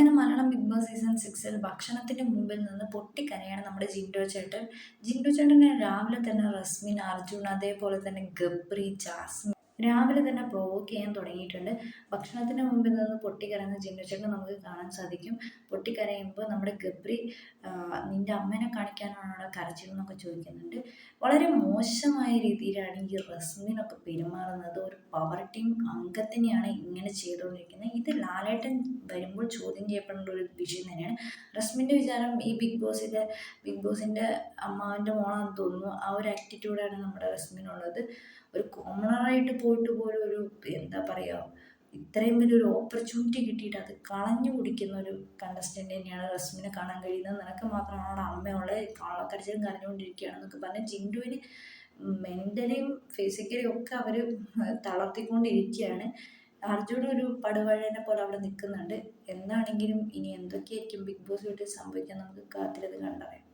അങ്ങനെ Malayalam big boss season സിക്സിൽ ഭക്ഷണത്തിന്റെ മുമ്പിൽ നിന്ന് പൊട്ടിക്കരയാണ് നമ്മുടെ ജിൻഡോ ചേട്ടൻ. ജിൻഡോ ചേട്ടനെ രാവിലെ തന്നെ റസ്മിൻ അർജുൻ അതേപോലെ തന്നെ ഗബ്രി ജാസ്മിൻ രാവിലെ തന്നെ പ്രൊവോക്ക് ചെയ്യാൻ തുടങ്ങിയിട്ടുണ്ട്. ഭക്ഷണത്തിന് മുമ്പിൽ നിന്ന് പൊട്ടിക്കരയുന്ന ജിൻഡോ ചേട്ടനെ നമുക്ക് കാണാൻ സാധിക്കും. പൊട്ടിക്കരയുമ്പോൾ നമ്മുടെ ഗബ്രി നിന്റെ അമ്മേനെ കാണിക്കാനാണോ കരച്ചിൽ എന്നൊക്കെ ചോദിക്കുന്നുണ്ട്. വളരെ മോശമായ രീതിയിലാണ് ഈ റസ്മിനൊക്കെ പെരുമാറുന്നത്. ഒരു പവർ ടീം അംഗത്തിനെയാണ് ഇങ്ങനെ ചെയ്തുകൊണ്ടിരിക്കുന്നത്. ഇത് ലാലേട്ടൻ വരുമ്പോൾ ചോദ്യം ചെയ്യപ്പെടേണ്ട ഒരു വിഷയം തന്നെയാണ്. റസ്മിന്റെ വിചാരം ഈ ബിഗ് ബോസിലെ ബിഗ് ബോസിന്റെ അമ്മാവിന്റെ മോളാണെന്ന് തോന്നുന്നു. ആ ഒരു ആറ്റിറ്റ്യൂഡാണ് നമ്മുടെ റസ്മിനുള്ളത്. ഒരു കോമണറായിട്ട് പോയിട്ട് പോലും ഒരു എന്താ പറയുക ഇത്രയും വലിയൊരു ഓപ്പർച്യൂണിറ്റി കിട്ടിയിട്ട് അത് കളഞ്ഞു കുടിക്കുന്ന ഒരു കണ്ടസ്റ്റന്റ് തന്നെയാണ് റസ്മിനെ കാണാൻ കഴിയുന്നത്. നിനക്ക് മാത്രമാണ് അവിടെ കാളക്കരച്ചിലും കരഞ്ഞുകൊണ്ടിരിക്കുകയാണെന്നൊക്കെ പറഞ്ഞ് ജിൻഡുവിന് മെന്റലിയും ഫിസിക്കലിയും ഒക്കെ അവർ തളർത്തിക്കൊണ്ടിരിക്കുകയാണ്. അർജുന ഒരു പടുവഴനെ പോലെ അവിടെ നിൽക്കുന്നുണ്ട്. എന്താണെങ്കിലും ഇനി എന്തൊക്കെയായിരിക്കും ബിഗ് ബോസ് വീട്ടിൽ സംഭവിക്കാൻ നമുക്ക് കാത്തിരുന്ന് കണ്ടറിയാം.